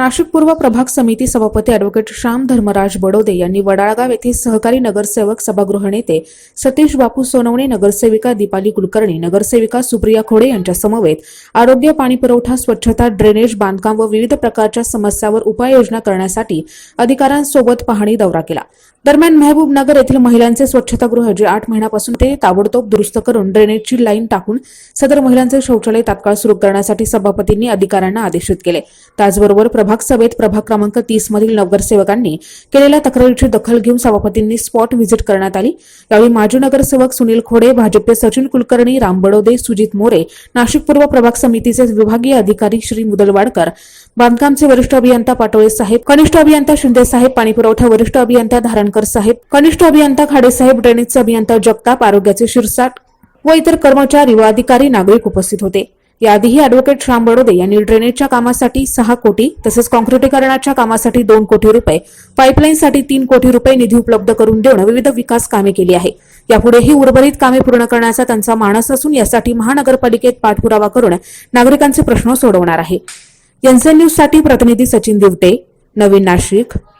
नाशिक पूर्व प्रभाग समिती सभापती अॅडव्होकेट श्याम धर्मराज बडोदे यांनी वडाळगाव येथील सहकारी नगरसेवक सभागृह नेते सतीश बापू सोनवणे नगरसेविका दीपाली कुलकर्णी नगरसेविका सुप्रिया खोडे यांच्या समवेत आरोग्य पाणीपुरवठा स्वच्छता ड्रेनेज बांधकाम व विविध प्रकारच्या समस्यावर उपाययोजना करण्यासाठी अधिकाऱ्यांसोबत पाहणी दौरा केला. दरम्यान मेहबूब नगर येथील महिलांचे स्वच्छतागृह जे आठ महिन्यापासून ते ताबडतोब दुरुस्त करून ड्रेनेजची लाईन टाकून सदर महिलांचे शौचालय तात्काळ सुरू करण्यासाठी सभापतींनी अधिकाऱ्यांना आदेशित केले. त्याचबरोबर प्रभाग सभेत प्रभाग क्रमांक तीस मधील नगरसेवकांनी केलेल्या तक्रारीची दखल घेऊन सभापतींनी स्पॉट व्हिजिट करण्यात आली. यावेळी माजी नगरसेवक सुनील खोडे भाजपचे सचिन कुलकर्णी राम बडोदे सुजित मोरे नाशिक पूर्व प्रभाग समितीचे विभागीय अधिकारी श्री मुदलवाडकर बांधकामचे वरिष्ठ अभियंता पाटोळे साहेब कनिष्ठ अभियंता शिंदे साहेब पाणीपुरवठा वरिष्ठ अभियंता धारणकर साहेब कनिष्ठ अभियंता खाडे साहेब ड्रेनेजचे अभियंता जगताप आरोग्याचे शिरसाट व इतर कर्मचारी व अधिकारी नागरिक उपस्थित होते. याआधीही अॅडव्होकेट श्याम बडोदे यांनी ड्रेनेजच्या कामासाठी सहा कोटी तसेच काँक्रिटीकरणाच्या कामासाठी दोन कोटी रुपये पाईपलाईनसाठी तीन कोटी रुपये निधी उपलब्ध करून देऊन विविध विकास कामे केली आहे. यापुढेही उर्वरित कामे पूर्ण करण्याचा त्यांचा मानस असून यासाठी महानगरपालिकेत पाठपुरावा करून नागरिकांचे प्रश्न सोडवणार आहे. यांचे न्यूजसाठी प्रतिनिधी सचिन दिवटे नवीन नाशिक.